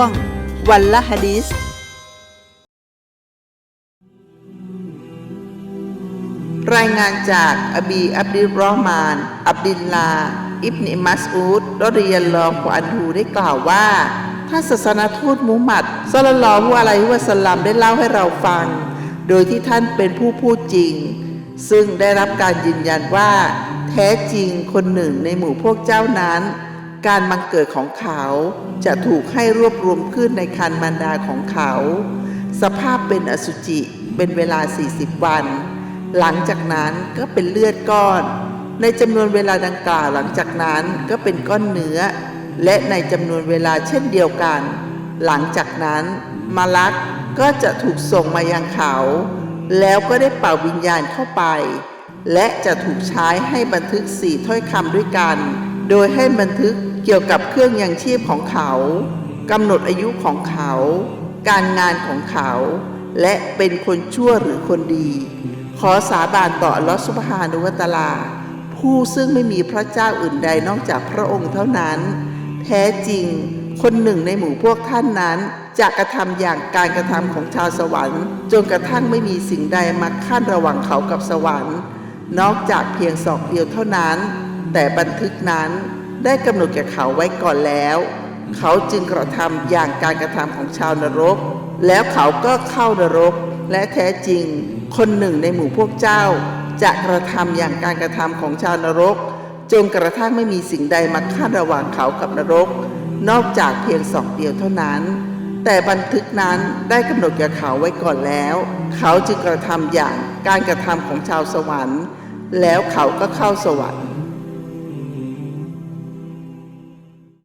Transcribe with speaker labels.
Speaker 1: วง วันละฮะดิษรายงานจากอบีอับดิรอมาน อับดิลลา อิบนิมัสอูดรอริยัลอฮุอันฮูได้กล่าวว่า ท่านศาสนทูตมุฮัมมัดศ็อลลัลลอฮุอะลัยฮิวะสัลลัมได้เล่าให้เราฟัง โดยที่ท่านเป็นผู้พูดจริง ซึ่งได้รับการยืนยันว่า แท้จริงคนหนึ่งในหมู่พวกเจ้านั้น การบังเกิดของเขาจะถูกให้รวบรวมขึ้นในคันมารดาของเขา สภาพเป็นอสุจิเป็นเวลา 40 วัน หลังจากนั้นก็เป็นเลือดก้อน ในจำนวนเวลาดังกล่าวหลังจากนั้นก็เป็นก้อนเนื้อ และในจำนวนเวลาเช่นเดียวกัน หลังจากนั้นมาลักก็จะถูกส่งมายังเขา แล้วก็ได้เป่าวิญญาณเข้าไป และจะถูกใช้ให้บันทึกสี่ถ้อยคำด้วยกัน โดยให้บันทึก เกี่ยวกับเครื่องยังชีพของเขากำหนดอายุของเขา การงานของเขา และเป็นคนชั่วหรือคนดี ขอสาบานต่อลอสุบฮานุวะตลา ผู้ซึ่งไม่มีพระเจ้าอื่นใดนอกจากพระองค์เท่านั้น แท้จริง คนหนึ่งในหมู่พวกท่านนั้นจะกระทำอย่างการกระทำของชาวสวรรค์ จนกระทั่งไม่มีสิ่งใดมาขั้นระหว่างเขากับสวรรค์ นอกจากเพียงศอกเดียวเท่านั้น แต่บันทึกนั้น ได้กำหนดแก่เขาไว้ก่อนแล้ว เขาจึงกระทำอย่างการกระทำของชาวนรก แล้วเขาก็เข้านรก และแท้จริง คนหนึ่งในหมู่พวกเจ้า จะกระทำอย่างการกระทำของชาวนรก จนกระทั่งไม่มีสิ่งใดมาขั้นระหว่างเขากับนรก นอกจากเพียงสองเดียวเท่านั้น แต่บันทึกนั้นได้กำหนดแก่เขาไว้ก่อนแล้ว เขาจึงกระทำอย่างการกระทำของชาวสวรรค์ แล้วเขาก็เข้าสวรรค์